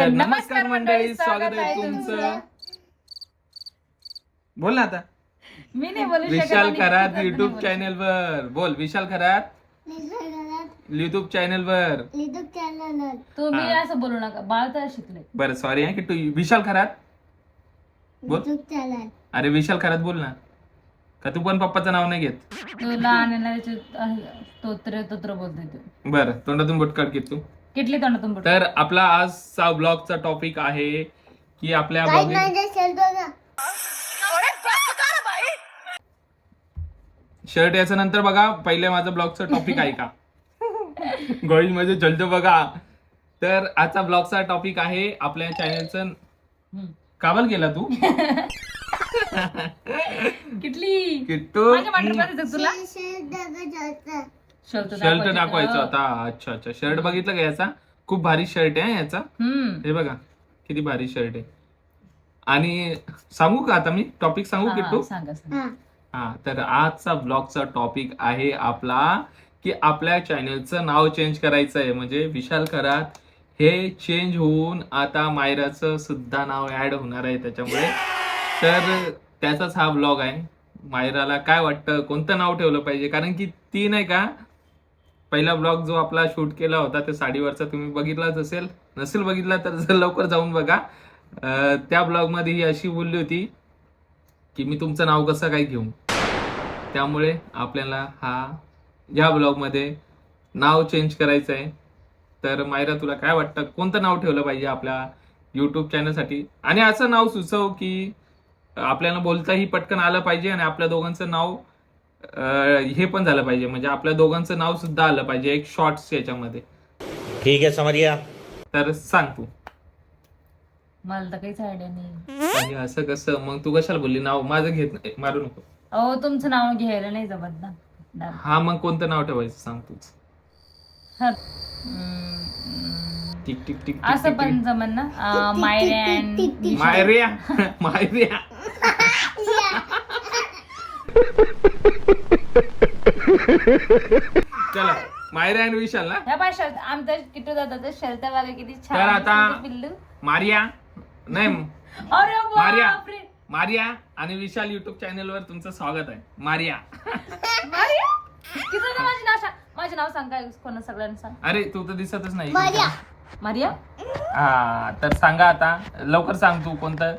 तर नमस्कार मंडळी स्वागत आहे तुमचं. बोल ना आता. मी नाही बोलू शकत विशाल आणि खरात तुझं युट्यूब चॅनल वर. बोल विशाल खरात. युट्यूब चॅनल वर. बोलू. तुम्ही हा. असं बोलू नका बाळ तर शिकले. बरं सॉरी आहे की तू विशाल खरात? बोल. अरे विशाल खरात बोल ना. का तू पण पप्पाचं नाव नाही घेत? तो लहान आहे ना, त्याचे, अह, स्तोत्र तोत्र बोलतोय तो. बरं तोंडातून बोटकाड घेत तू. किटली तोंडातून तर आपला आजचा ब्लॉगचा टॉपिक आहे की आपल्या शर्ट याच्या नंतर बघा. पहिले माझं ब्लॉगचं टॉपिक आहे का गोळी म्हणजे जलद बघा. तर आजचा ब्लॉगचा टॉपिक आहे आपल्या चॅनलचं हम्म. काबल केला तू? किटली. किट्टू. माझ्या वाटत तुला. शर्ट शर्ट दाखवायचं होता. अच्छा अच्छा. शर्ट बघितलं का याचा? खूप भारी शर्ट आहे याचा. हे बघा किती भारी शर्ट आहे. आणि सांगू का आता मी? टॉपिक सांगू हा, किट्टू हा. तर आजचा ब्लॉगचा टॉपिक आहे आपला की आपल्या चॅनलचं नाव चेंज करायचं आहे म्हणजे विशाल खरात हे चेंज होऊन आता मायराचं सुद्धा नाव ऍड होणार आहे त्याच्यामुळे. तर त्याचाच हा ब्लॉग आहे. मायराला काय वाटतं? कोणतं नाव ठेवलं पाहिजे? कारण की ती नाही का पहिला ब्लॉग जो आपला शूट केला होता त्या साडीवरचा तुम्ही बघितलाच असेल. नसेल बघितला तर लवकर जाऊन बघा. त्या ब्लॉगमध्ये ही अशी बोलली होती की मी तुमचं नाव कसं काय घेऊ? त्यामुळे आपल्याला हा या ब्लॉगमध्ये नाव चेंज करायचं आहे. तर मायरा तुला काय वाटतं? कोणतं नाव ठेवलं पाहिजे आपल्या युट्यूब चॅनलसाठी आणि असं नाव सुचव की आपल्याला बोलताही पटकन आलं पाहिजे आणि आपल्या दोघांचं नाव हे पण झालं पाहिजे. म्हणजे आपल्या दोघांचं नाव सुद्धा आलं पाहिजे एक शॉर्ट्स याच्यामध्ये. ठीक है समझ गया तर सांग तू. मला तर काहीच आयडिया नाही. आणि असं कसं? मग तू कशाला बोलली? नाव माझं घेत नाही. मारू नको. अहो तुमचं नाव घ्यायला नाही जमत ना. ना. हा मग कोणतं नाव ठेवायचं सांग तूच. हा. हम्म, टिक टिक टिक टिक, असं टिक पण जमन ना. अं, मायरॅन टिक. मायरिया मायरिया चला मायरिया आणि विशाल ना? ह्या पाय शर्ट आमच्या किटू दादाचं शर्ट बघा किती छान तर आता- दिसते पिल्लू. मारिया नाही अरे मारिया. बापरे. मारिया आणि विशाल युट्यूब चॅनल वर तुमचं स्वागत आहे. मारिया. मारिया? किती ना माझे नाव सांग माझे नाव सांग काय कोणा सगळ्यांना सांग. अरे तू तर दिसतच नाही. मारिया. हा तर सांगा आता लवकर सांग तू कोणतं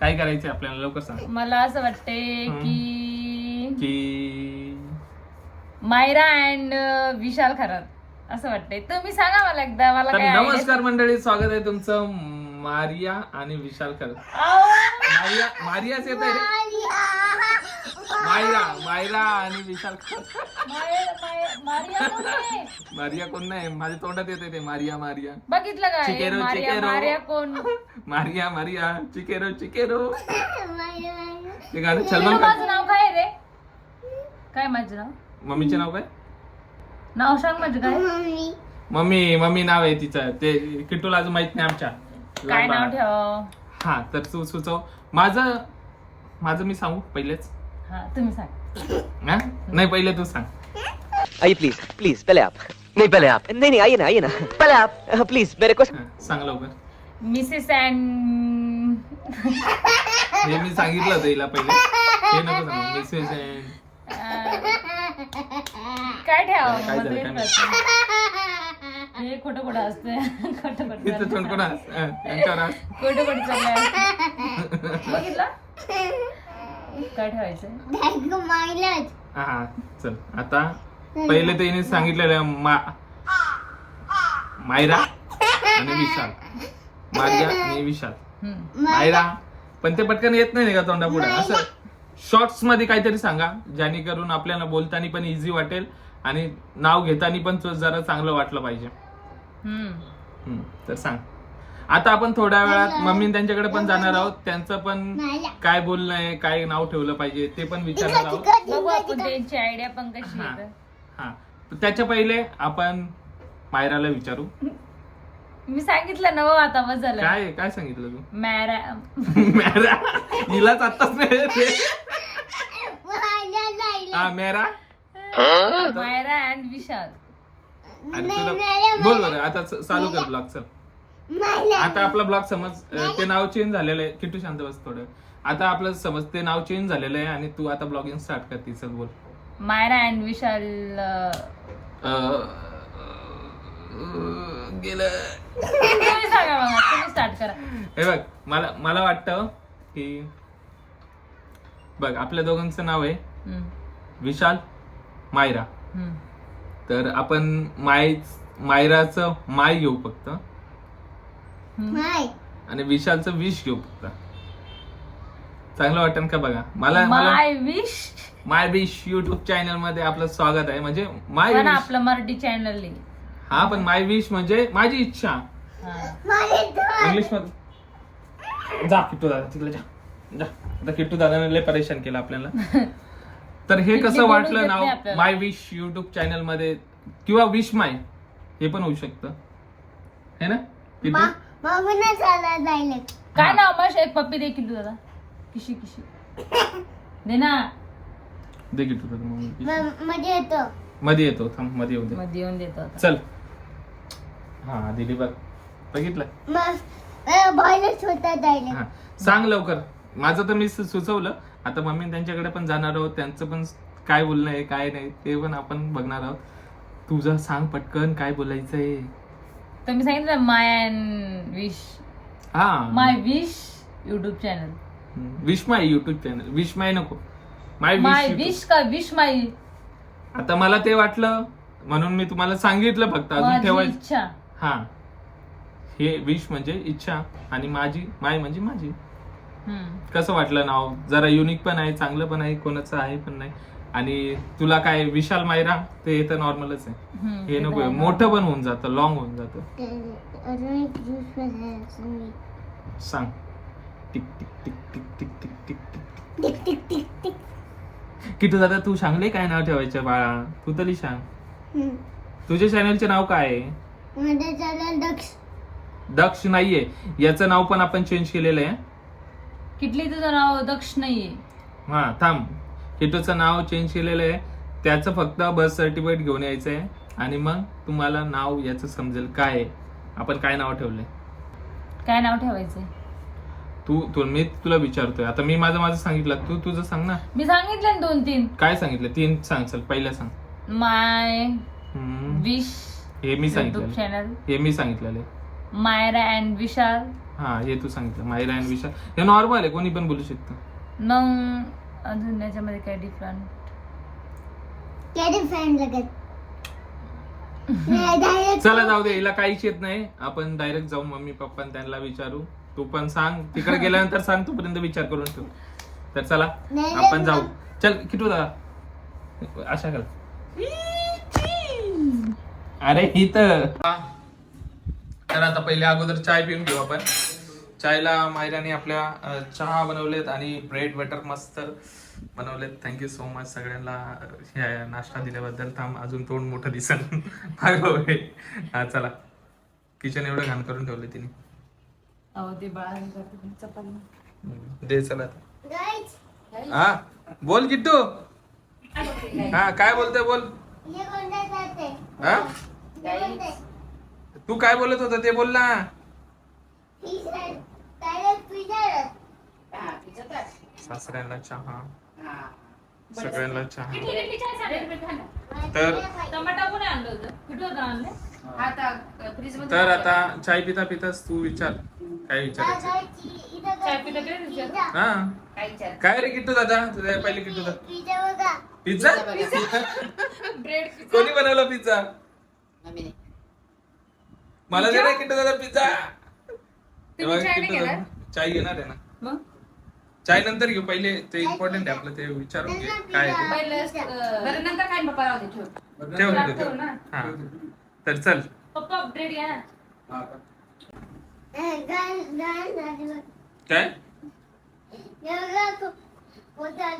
काय करायचं आपल्याला लवकर सांग. मला असं वाटते की की मायरा अँड विशाल खरात असं वाटतंय. तुम्ही सांगा मला एकदा मला तर काय idea- नमस्कार मंडळी स्वागत आहे तुमचं मारिया आणि विशाल आहो. मारिया मारियाच येत आहे रे मायरा मायरा आणि विशाल खर माय- माय- मारिया कोण आहे? मारिया कोण नाही माझ्या तोंडात येते ते मारिया मारिया. बघितलं काय चिकेरो, मारिया चिकेरो. मारिया कोण? Maria Maria. चिकेरो चिकेरो. ते गाणं तुला सलमान खान माझं नाव काय रे? काय माझं नाव? मम्मीचे नाव काय? नाव सांग माझं काय? मम्मी. मम्मी नाव आहे तिचं. ते किट्टूला अजून माहीत नाही आमच्या. काय लहान नाव. ठेव? हा तर तू सुचव. माझं माझं मी सांगू पहिलेच? हा तुम्ही सांग. हा? नाही पहिले तू सांग. आइए प्लीज प्लीज पहले आप. नहीं पहले आप. नहीं नहीं आइए ना आइए ना. पहले आप. प्लीज मेरे को हा, सांग लवकर. मिसेस अँड हे मी सांगितलं होतं हिला पहिले. हे नको सांगू. मिसेस अँड काय ठेवा काय झालं, काय माहीत. हे खोटं खोटं असतंय. खोटं खोटं तिचं तोंड कोण हस- हा, यांच्यावर हस. खोटं खोटं चाललंय. बघितलं? काय ठेवायचं? हा हा चल. आता पहिले तर हिने सांगितलेलं मा मायरा आणि विशाल. मारिया आणि विशाल. हम्म. मायरा. पण ते पटकन येत नाही का तोंडा पुढे असं? शॉर्ट्समध्ये काहीतरी सांगा जेणेकरून आपल्याला बोलताना पण इझी वाटेल आणि नाव घेताना पण जरा चांगलं वाटलं पाहिजे. हम्म. हम्म, तर सांग. आता आपण थोड्या वेळात मम्मी त्यांच्याकडे पण जाणार आहोत. त्यांचं पण काय बोलणं आहे काय नाव ठेवलं पाहिजे ते पण विचारणार आहोत. बघू आपण त्यांची आयडिया पण कशी हा. आहे हा. त्याच्या पहिले आपण मायराला विचारू. मी सांगितलं ना हो आता बस झालं. काय काय सांगितलं तू? मॅरा मॅरा हिलाच आत्ताच नाही येते. हा मेरा मायरा अँड विशाल. आणि तुला बोल बरं आता च- चालू कर ब्लॉग चल. आता आपला ब्लॉग समज अं, ते नाव चेंज झालेलं आहे. किटू शांत बस थोडं. आता आपलं समज ते नाव चेंज झालेलं आहे आणि तू आता ब्लॉगिंग स्टार्ट कर तिचं बोल. मायरा अँड विशाल अं, अं, अं, गेलं. तुम्ही सांगा बघा तुम्ही स्टार्ट करा. हे बघ मला मला वाटतं की बघ आपल्या दोघांचं नाव आहे हम्म, विशाल मायरा. हम्म. तर आपण माय मायराचं माय घेऊ फक्त. आणि विशालचं विष घेऊ फक्त. चांगलं वाटेल का बघा? मला मला my wish. My wish YouTube चॅनलमध्ये आपलं स्वागत आहे. म्हणजे माय पण विश आपलं मराठी चॅनल हा पण माय विश म्हणजे माझी इच्छा. इंग्लिशमध्ये जा किट्टू दादा तिकडे जा. जा. आता किट्टू दादाने लय परेशान केलं आपल्याला. तर हे किती कसं वाटलं नाव. माय विश युट्यूब चॅनलमध्ये किंवा विश माय हे पण होऊ शकतं. है ना? काय नाव मग एक पप्पी दे किल्लू दादा. किशी किशी. दे ना. दे किट्टू दादा मग मध्ये येतो. मध्ये येतो थांबमध्ये येऊ दे. मध्ये येऊन देतो आता. चल. हा दिली बघ. बघितलं? मग होता डायलेक्ट हा. सांग लवकर. माझं तर मी सु- सुचवलं. आता मम्मी त्यांच्याकडे पण जाणार आहोत त्यांचं पण काय बोलणं आहे काय नाही ते पण आपण बघणार आहोत. तुझं सांग पटकन काय बोलायचंय. तर मी सांगितलं माय अँड विश. हा. My wish YouTube channel. Wish my YouTube channel. Wish my नको. माय माय विश विश का विश माय? आता मला ते वाटलं म्हणून मी तुम्हाला सांगितलं फक्त अजून माझी ठेवायचं. इच्छा. हा. हे विश म्हणजे इच्छा आणि माझी माय म्हणजे माझी. कसं वाटलं नाव? जरा युनिक पण आहे चांगलं पण आहे कोणाचं आहे पण नाही. आणि तुला काय विशाल मायरा? ते तर नॉर्मलच आहे. हे नको. मोठं पण होऊन जातं लॉंग होऊन जातं. सांग. Tick tick tick tick tick tick tick tick tick. Tick टिक किटू दादा तू सांगले काय नाव ठेवायचं बाळा? तू तरी सांग. हम्म. तुझ्या चॅनलचे नाव काय आहे? दक्ष. दक्ष नाहीये. याचं नाव पण आपण चेंज केलेलं आहे. किटली तुझं नाव दक्ष नाहीये. हा थांब. किटूचं नाव चेंज केलेलं आहे. त्याचं फक्त बर्थ सर्टिफिकेट घेऊन यायचं आहे आणि मग तुम्हाला नाव याचं समजेल काय आहे. आपण काय नाव ठेवलंय? काय नाव ठेवायचंय? तू तू मी तुला विचारतोय. आता मी माझं माझं सांगितलं. तू तुझं सांग ना. मी सांगितलं ना दोन तीन. काय सांगितलं? तीन सांग चल पहिलं सांग. माय हम्म, विश हे मी युट्यूब सांगितलं चॅनल हे मी सांगितलेलं आहे. मायरा अँड विशाल. हा हे तू सांगितलं. मायरा आणि विशाल. हे नॉर्मल आहे कोणी पण बोलू शकतं. मग अजून याच्यामध्ये काय डिफरंट कॅरी फॅन लगत नाही, direct चला जाऊ दे हिला काहीच येत नाही. आपण डायरेक्ट जाऊ मम्मी पप्पा त्यांना विचारू. तू पण सांग. तिकडे गेल्यानंतर सांग तोपर्यंत विचार करून ठेव. तर चला नाही, आपण जाऊ. चल किटू दादा. आशा कर. अरे इथं. तर आता पहिले अगोदर चाय पिऊन घेऊ आपण. चायला मायराने आपल्या चहा बनवलेत आणि ब्रेड बटर मस्त बनवलेत. थँक्यू सो मच सगळ्यांना नाश्ता दिल्याबद्दल. थांब अजून तोंड मोठं दिसन. हा चला. किचन एवढं घाण करून ठेवले तिने. दे चला. हा बोल किट्टू. हा काय बोलतोय बोल. हे कोणत्या जाते? हा हे कोणते? तू काय बोलत होता ते बोल ना. सासऱ्यांना चहा. सगळ्यांना चहा. तर- नाही पाहिजे. टमाटा कोणी आणलं होतं कुठं होतं आणलं तर आता चाय पिता पिताच तू विचार. काय विचारायचं? चाय विचार? हा. काय रे किट्टू दादा? तुझ्या पहिले किट्टू दादा. पिझ्झा? ब्रेड कोणी बनवला पिझ्झा? मला दे रे किट्टू दादा पिझ्झा. हे चाय नाही घेणार? चाय घेणार आहे ना. मग? चाय नंतर घेऊ पहिले ते इम्पॉर्टंट आहे आपलं ते विचारून घे काय आहे ते. पहिलं बरं नंतर काय पप्पा राहू दे ठेव. ठेव ठेव, ना. हा. तर चल. पप्पा ब्रेड घ्या ना अं, गाण- गाण झाली बघ. काय?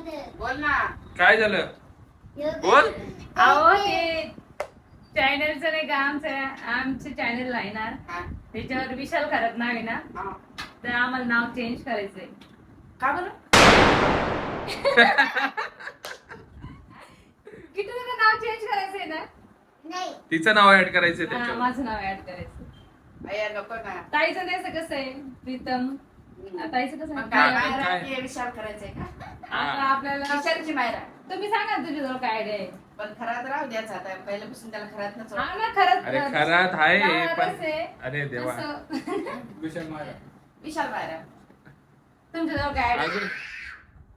हे. बोल ना. काय झालं. बोल. अहो ते चॅनलचं नाही का आमचं आमचं चॅनल आहे ना त्याच्यावर विशाल खरात नाव आहे ना. तर आम्हाला नाव चेंज करायचंय. का बरं? किती तुझं नाव चेंज करायचंय ना? नाही. तिचं नाव ऍड करायचंय हा, त्याच्यावर. माझं नाव ऍड करायचं अय्या नको ना. ताईचं त्याचं कसं आहे प्रीतम? ताईचं कसं मग आहे? काय काय? मायरा की विशाल करायचंय का? आता आपल्याला विशालची मायरा. तुम्ही सांगा ना तुझ्याजवळ काय आयडिया आहे. पण खरात राहू द्यायचा. आता पहिल्यापासून त्याला खरात हा ना खरंच अरे खरात आहे पण आहे. अरे देवा. विशाल आहे? अजून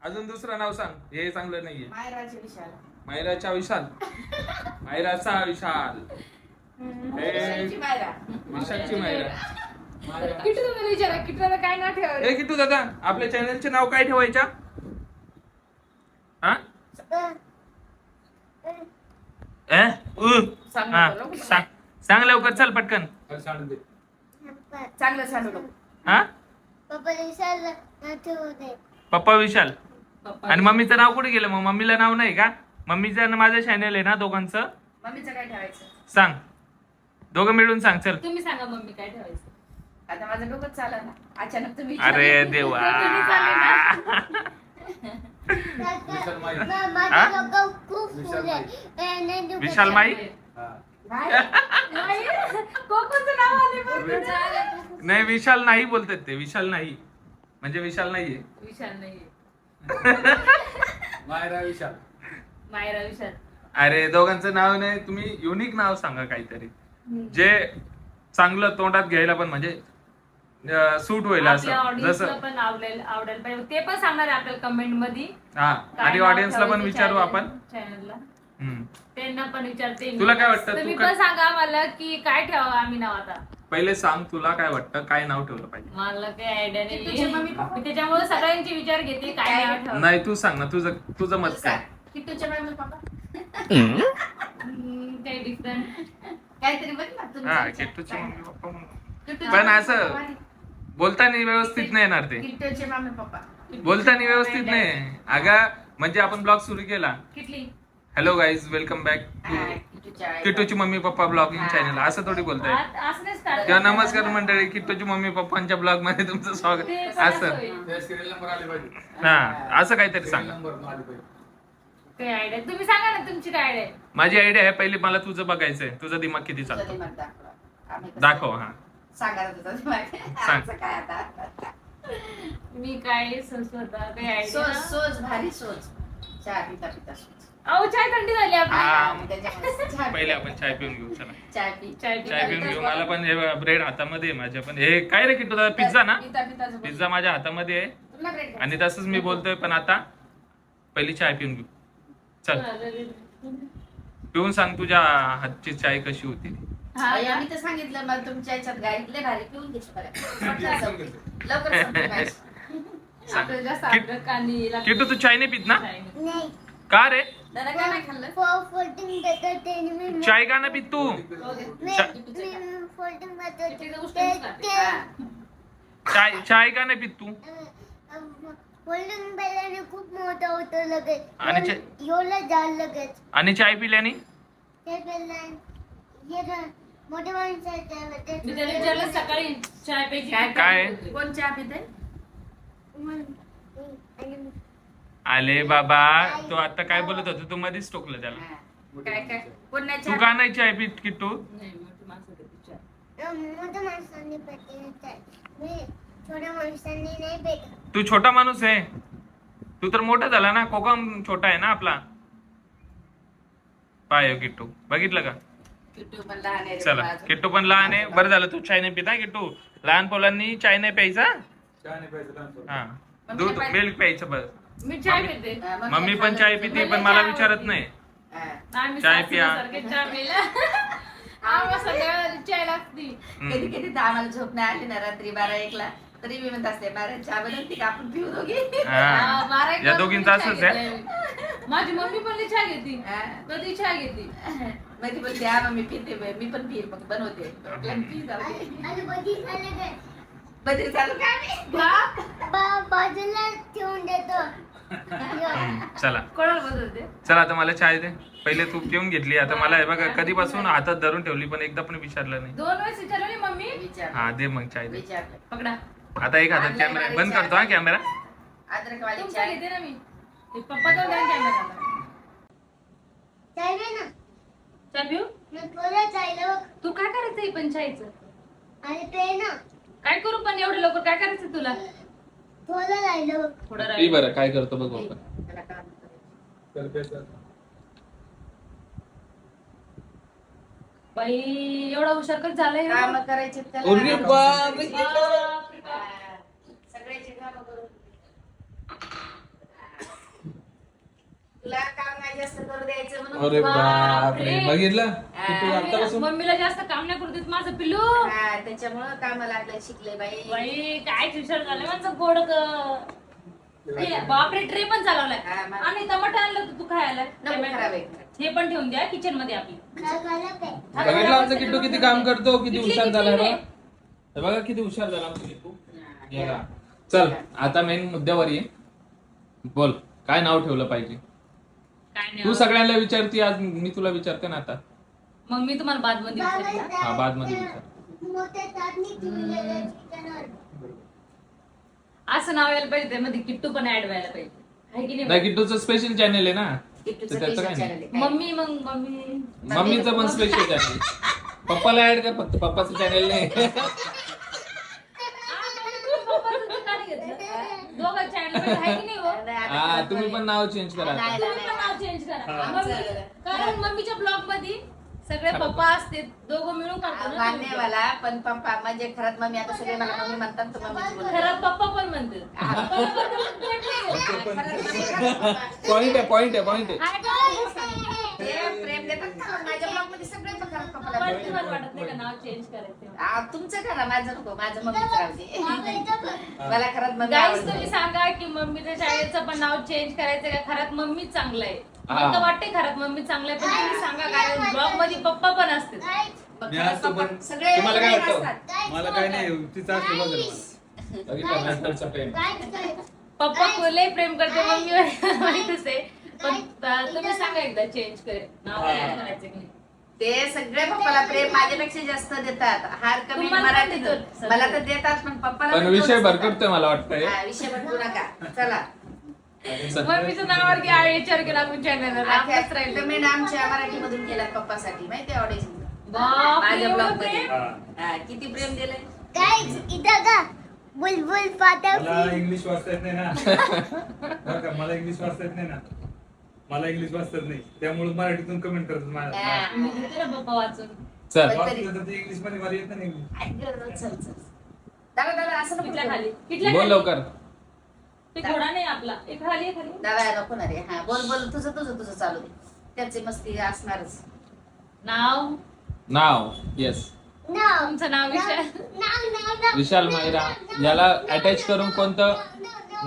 अजून दुसरं नाव सांग. हे चांगलं नाहीये. मायराचे विशाल. मायराचा विशाल. मायराचा विशाल. हे विशालची मायरा. विशालची मायरा. किटू तुम्हाला विचारा किटूला काय नाव ठेवायचं ए किटू दादा आपल्या चॅनलचे नाव काय ठेवायच्या? हा. सांग हा, नको. सांग. सांग लवकर चल पटकन. चांगलं सांगू नको. हा? पप्पा ठेवू दे. पप्पा विशाल. पप्पा आणि मम्मीचं नाव कुठे गेलं? मग मम्मीला नाव नाही का? मम्मीचं आणि माझं चॅनल आहे ना दोघांचं? मम्मीचं काय ठेवायचं? सांग. दोघं मिळून सांग चल. तुम्ही सांगा मम्मी काय ठेवायचं. आता माझं डोकं चाललं ना. अचानक तुम्ही अरे. देवा. विशाल. माई नाही. विशाल नाही बोलतात ते. विशाल नाही. म्हणजे विशाल नाहीये. विशाल नाहीये. मायरा विशाल. मायरा विशाल. अरे दोघांचं नाव नाही. तुम्ही युनिक नाव सांगा काहीतरी. जे चांगलं तोंडात घ्यायला पण म्हणजे सूट होईल आपल्या असं ऑडियन्सला जसं पण आवडेल आवडेल पाहिजे ते पण सांगणार आहे आपल्याला कमेंटमध्ये हा आणि ऑडियन्सला पण विचारू आपण हम्म. त्यांना पण विचारते मी. तुला काय वाटतं? तू तुम्ही काय- पण सांगा मला की काय ठेवावं आम्ही नाव आता पहिले सांग तुला काय वाटतं काय नाव ठेवलं पाहिजे मला काही आयडिया नाही तुझे मम्मी पप्पा? मी त्याच्यामुळे सगळ्यांचे विचार घेते काय नाव ठेवावं नाही तू सांग ना तुझं तुझं मत काय किट्टूच्या मम्मी पप्पा हम्म, काही डिफरंट काहीतरी बघ ना तुमचं हा. किट्टूची काय? मम्मी पप्पा म्हणून. किट्टूचे पण मम्मी असं- पप्पा आणि बोलताना व्यवस्थित नाही येणार ते. किट्टूचे पप्पा. बोलताना व्यवस्थित नाही. अगा म्हणजे आपण ब्लॉग सुरू केला. किटली. हॅलो गाईज वेलकम बॅक आई. किट्टूची मम्मी पप्पा ब्लॉगिंग. चॅनल असं थोडी बोलताय. आ- असं नाही start किंवा करायचं. नमस्कार मंडळी किट्टूची मम्मी पप्पांच्या ब्लॉगमध्ये तुमचं स्वागत. ते असं. होईल. त्या सिरियल नंबर आले पाहिजे. हा असं काहीतरी सांगा. नंबर आले पाहिजे. काही आयडिया तुम्ही सांगा ना तुमची काय आयडिया माझी आयडिया आहे पहिले मला तुझं बघायचंय. तुझं दिमाग किती चालतो? दाखव हा. सांग. काय आता? मी काय आयडिया भारी चहा पिता पिता अहो चाय थंडी झाली आपली. हा. आणि त्याच्यामध्ये चहा पहिले आपण चाय पिऊन घेऊ चला. चाय पी. चाय पिता चाय पिऊन घेऊ. मला पण हे ब्रेड हातामध्ये आहे माझ्या पण. हे काय रे किट्टू दादा पिझ्झा ना? पिता. पिझ्झा माझ्या हातामध्ये आहे. तुला bread खायचं? आणि तसंच मी बोलतोय पण आता पहिली चाय पिऊन घेऊ. चल. पिऊन सांग तुझ्या हातची चाय कशी होती. ती. हा? आम्ही तर सांगितलं मला तुमच्या याच्यात गाडीतले भारी पिऊन घेतो बरं. लवकर संपली. आपल्याला जास्त किट- तू चाय नाही पित ना? चाय नाही. नाही. का रे? दादा काय नाही खाल्लं? फोल्डिंग देतो ते मी चाय का नाही पित तू. मी चा- मी फोल्डिंग देतो हा. चाय चाय का नाही पित तू? फोल्डिंग बेलाने खूप मोठं होतं लगेच. आणि एवढं झालं लगेच. आणि चाय पिल्याने? बेलान हे ना, मोठे माणसाचं ते- मी त्याला विचारलं सकाळी चाय प्यायची काय? काय? कोण चहा पिते? आणि आले बाबा तू आता काय बोलत होता? तू मध्येच टोकलं त्याला. काय काय? कोण नाही तू चहा का नाही चाय पित किट्टू नाही मोठी माणसं देते चाय. मोठ्या माणसांनी पेटे मी छोट्या माणसांनी नाही पेट तू छोटा माणूस आहे. तू तर मोठा झाला ना कोकम छोटा आहे ना आपला. पाय हो किट्टू बघितलं का? किट्टू पण लहान आहे रे चला बाळा. किट्टू पण लहान आहे बरं झालं तू चाय नाही पिता किट्टू लहान पोलांनी चाय नाही प्यायचा चहा नाही. हा दूध मिल्क प्यायचं बस मी चाय मम्मी- पिते हा, मग मम्मी काय पण चाय? पिते पण मला विचारत नाही हा. आम्ही चाय पिया. चहा आम्हाला संध्याकाळी चाय लागती हम्म. कधी कधी तर आम्हाला झोप नाही आली ना रात्री बारा एकला तरी मी म्हणत असते बारा चहा बनवते का आपण पिऊ दोघी हा. हा, बारा एक या दोघींचं असंच आहे. माझी मम्मी पण चहा घेते हा. कधी चहा घेते मग ती बोलते हा मम्मी पिते बाई. मी पण पिईल मग बनवते. म्हटलं, पी जाऊ दे. आणि बधी झालं काय बदरी चालू का? आम्ही? बा- बाजूला ठेवून देतो. हम्म, चला. कोणाला बदलते? चला आता मला चाय दे. पहिले तू पिऊन घेतली. आता मला हे बघा कधीपासून हातात धरून ठेवली पण एकदा पण विचारलं नाही. दोन वेळेस विचारलं नाही मम्मी? हा दे मग चाय दे. विचारलं. पकडा. आता एक हातात कॅमेरा. बंद करतो हा कॅमेरा. अद्रकवाली तुमचा चाय घेते ना मी. पप्पा तो कॅमेरा चालेल ना चहा पिऊ मी थोडं चाललं बघ तू काय करायचंय पण चायचं आणि पे ना काय करू पण एवढं लवकर काय करायचं तुला थोडं राहिलं थोडं ती राहील. बरं काय करतो बघू आपण त्याला काम करायचं. बाई एवढा हुशार कधी झालंय काम करायचे त्याला. अरे बापरे. बापरे बाप. हा. सगळ्याची कामं करून तुला काम नाही जास्त करू द्यायचं म्हणून अरे बापरे. बापरे. बघितलं? किती मम्मीला जास्त काम नाही करू देत माझं पिल्लू. हा, त्याच्यामुळं काम लागलं शिकले बाई. बाई काय हुशार झालं माझं गोड ग हे, बापरे ट्रे पण चालवलाय. हा, आणि टमाटर आणलं होतं तू खायला. नको खराब आहे. हे पण ठेवून द्या किचनमध्ये आपली. बघितलं आमचं किट्टू किती काम करतो किती हुशार झाला रे? बघा हे बघा किती हुशार झाला आमचं किट्टू. चल आता मेन मुद्द्यावर ये. बोल काय नाव ठेवलं पाहिजे? काय तू सगळ्यांना विचारती आज मी तुला विचारते ना आता. मग मी तुम्हाला बादमध्ये विचारते. हा बादमध्ये विचार असं नाव यायला पाहिजे त्यामध्ये किट्टू पण ऍड व्हायला पाहिजे. आहे की नाही नाही किट्टूचं स्पेशल चॅनल आहे ना? तर त्याचं काय नाही? मम्मी मग मम्मी. मम्मीचं पण स्पेशल चॅनल पप्पाला ऍड कर फक्त पप्पाचं चॅनल नाही. दोघं चॅनल आहे की नाही हो? नाही, आता हा तुम्ही. पण नाव चेंज करा आता. नाही, तुम्ही पण नाव चेंज करा मम्मी- कारण मम्मीच्या ब्लॉगमध्ये सगळे पप्पा असते दोघं मिळून करतो ना मान्य तुम्ही. मला पण पप्पा म्हणजे खरंच मम्मी आता सगळे मला मम्मी म्हणतात तर मम्मीच बोलत. खरं पप्पा पण म्हणते पॉइंट आहे पॉइंट आहे पॉइंट आहे प्रेम देतात का? माझ्या ब्लॉगमध्ये सगळे बघतात पप्पाला पण प्रेम. तुम्हाला वाटत नाही का नाव चेंज करायचं आ, तुमचं करा माझं नको माझं मम्मीच राहू दे मला खरंच मम्मी गाईस आवडते. तुम्ही सांगा की मम्मीच्या शाळेचं पण नाव चेंज करायचं का खरंच मम्मी चांगलं आहे. मला तर वाटते खरंच मम्मी चांगलं आहे पण तुम्ही सांगा कारण ब्लॉगमध्ये पप्पा पण असते पण मी खरंच असतो पप्पा- पण- सगळे तुम्हाला काय वाटतं? मला काय नाही तिचा असतो बघा मला. बघितलं नंतरचं प्रेम पप्पा लय प्रेम करते मम्मीवर माहितच आहे पण त- तुम्ही सांगा एकदा चेंज करे. नाव change करायचं की नाही. ते सगळे पप्पाला प्रेम माझ्यापेक्षा जास्त देतात. हार कमी तुम्हाला मराठीतून. देतात. मला तर देतात पण पप्पाला पण पण विषय भरकटतोय. मला वाटतंय. हा, विषय भरकू नका. चला. चल. मम्मीचं नावावर की विचार केला आपण चॅनल आपलंच राहील. कमेंट आमच्या मराठीमधून केल्यात पप्पासाठी माहिती ऑडिशन माझ्या ब्लॉगमध्ये? हा. किती प्रेम दिलंय? गाईज इथं का बुलबुल मला इंग्लिश वाचता येत नाही ना. बरं का मला इंग्लिश वाचता येत नाही ना. मला इंग्लिश वाचता नाही. त्यामुळे मराठीतून कमेंट करतात माझ्या हा. मी देते ना पप्पा वाचून. चल. वाचलं तर ते इंग्लिशमध्ये मला येत नाही इंग्लिश ऐक, चल चल दादा दादा असं नको. खाली. बोल खाली? लवकर. ते घोडा नाही आपला. एक खाली एक खाली. दादा नको ना रे. हा बोल बोल. तुझं तुझं तुझं चालू दे. त्याची मस्ती असणारच. नाव? नाव. येस नाव. तुमचं विषय नाव विशाल. मायरा. याला अटॅच करून कोणतं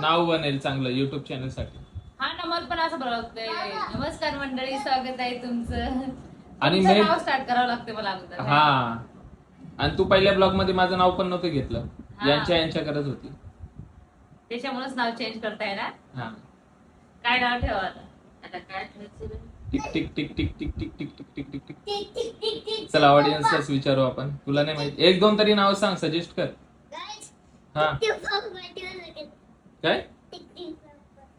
नाव बनेल चांगलं युट्यूब चॅनलसाठी? हा नंबर पण असं बरं लागतंय नमस्कार मंडळी स्वागत आहे तुमचं आणि तुमचं main- नाव स्टार्ट करावं लागतं मला अगोदर हा आणि तू पहिल्या ब्लॉगमध्ये माझं नाव पण नव्हतं घेतलं हा. यांच्या यांच्या करत होती त्याच्यामुळेच नाव चेंज करता येणार हा काय नाव ठेवा आता आता काय ठेवायचं रे? टिक tick tick tick tick tick tick tick tick tick tick चला ऑडियन्सलाच विचारू आपण तुला नाही माहिती एक दोन तरी नाव सांग सजेस्ट कर हा काय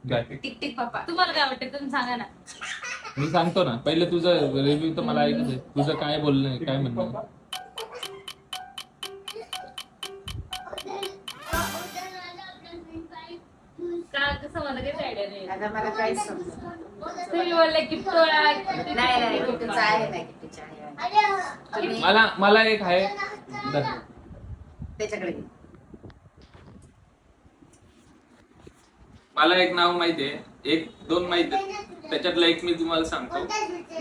टिक टिक काय? टिक टिक पप्पा. तुम्हाला काय वाटतं तुम्ही सांगा ना. मी सांगतो ना. पहिले तुझं रिव्ह्यू तर मला ऐकू दे. तुझं काय बोलणं आहे, काय म्हणणं आहे? का कसं मला काहीच आयडिया नाही. आता मला काहीच समजत तुम्ही बोलले की टोळा नाही नाही किट्टूचं आहे नाही किट्टूचं आहे. तुम्ही मला मला एक आहे. त्याच्याकडे घे. मला एक नाव माहितीये. एक दोन माहिती आहे. त्याच्यातलं एक मी तुम्हाला सांगतो.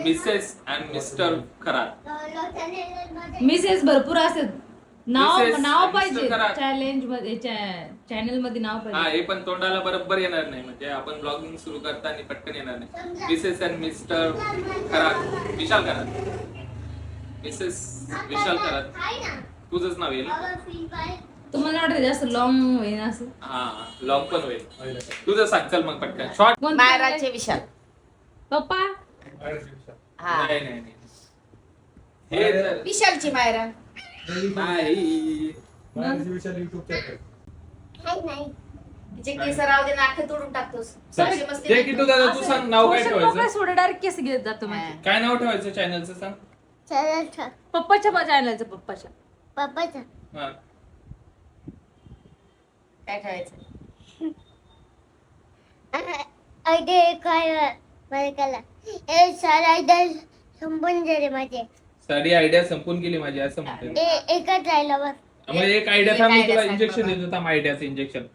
Mrs and Mr Kharat Mrs भरपूर असतात नाव. नाव Mr. पाहिजे. करा. चॅलेंजमध्ये चॅनलमध्ये नाव हा पाहिजे. हे पण तोंडाला बरोबर येणार नाही. म्हणजे आपण ब्लॉगिंग सुरू करताना पटकन येणार नाही. Mrs and Mr Kharat Vishal Kharat Mrs Vishal Kharat तुझंच नाव येईल. ना? तुम्हाला वाटतं जास्त लॉंग होईल असं? हा लॉंग पण होईल. तुझं सांग चल मग पटकन. शॉर्ट कोणतं मायराचे विशाल. पप्पा? हा. नाही नाही नाही. हे तर- विशालची मायरा नाही. विशाल युट्यूब चॅनल तिचे केस राहू दे तोडून टाकतोस. चल. अशी मस्ती ते की तू दादा तू सांग नाव काय ठेवायचं? सोडे डायरेक्ट केस घेत जातो माझे. हा. काय नाव ठेवायचं? चॅनलचं सांग. पप्पाच्या चॅनलचं पप्पाच्या. पप्पाचा हा. काय ठेवायचं? काय मला ए सर आयडिया संपून झाले माझे. साडी आयडिया संपून गेली माझी असं म्हणते ए एकच राहिला बस. मग एक आयडिया थांब मी तुला इंजेक्शन. देतो थांब आयडियाचं इंजेक्शन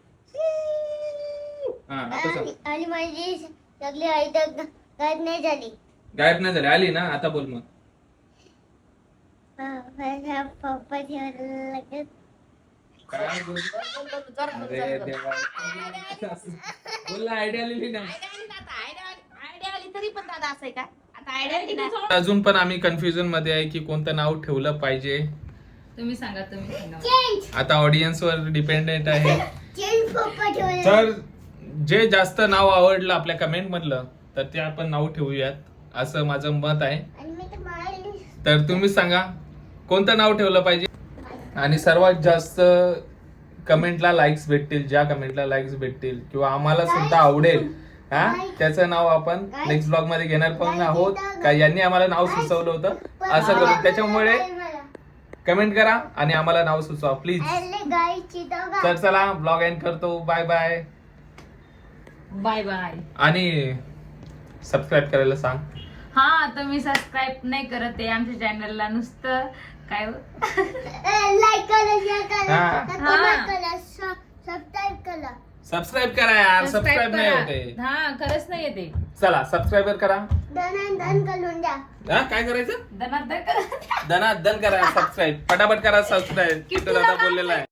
हा आता सांग. आणि आणि माझी सगळी आयडिया गायब नाही झाली. गायब नाही झाली आली ना आता बोल मग. हा, माझ्या पप्पा ठेवायला लागेल. काय बोल अरे देवा बोल ना आयडिया लिहिली ना आयडिया आली तरी पण दादा असं आहे का आता आयडिया आली ना अजून पण आम्ही कन्फ्युजनमध्ये आहे की कोणतं नाव ठेवलं पाहिजे. तुम्ही सांगा तुम्ही सांगा. आता ऑडियन्स वर डिपेंडेंट आहे. तर जे जास्त नाव आवडलं आपल्या कमेंट मधलं तर ते आपण नाव ठेवूयात. असं माझं मत आहे. तर तुम्ही सांगा कोणतं नाव ठेवलं पाहिजे? आणि सर्वात जास्त कमेंटला लाईक्स भेटतील ज्या कमेंटला लाईक्स भेटतील किंवा आम्हाला सुद्धा आवडेल हा? त्याचं नाव आपण नेक्स्ट ब्लॉगमध्ये घेणार पण आहोत. का यांनी आम्हाला नाव सुचवलं होतं? असं करून त्याच्यामुळे कमेंट करा आणि आम्हाला नाव सुचवा प्लीज तर चला ब्लॉग एंड करतो. बाय बाय बाय बाय आणि सबस्क्राईब करायला सांग. हा तुम्ही सबस्क्राईब नाही करत आहे आमच्या चॅनलला नुसतं काय? लाईक करा शेअर करा. हा. कमेंट करा सबस्क्राईब करा. सबस्क्राईब करा यार Subscribe सबस्क्राईब नाही करा. होते. हा खरंच नाही येते. चला सबस्क्राईबर करा. धन धन करून द्या. हा काय करायचं? करा धना धन करा सबस्क्राईब पटापट करा सबस्क्राईब किट्टू दादा बोललेला आहे.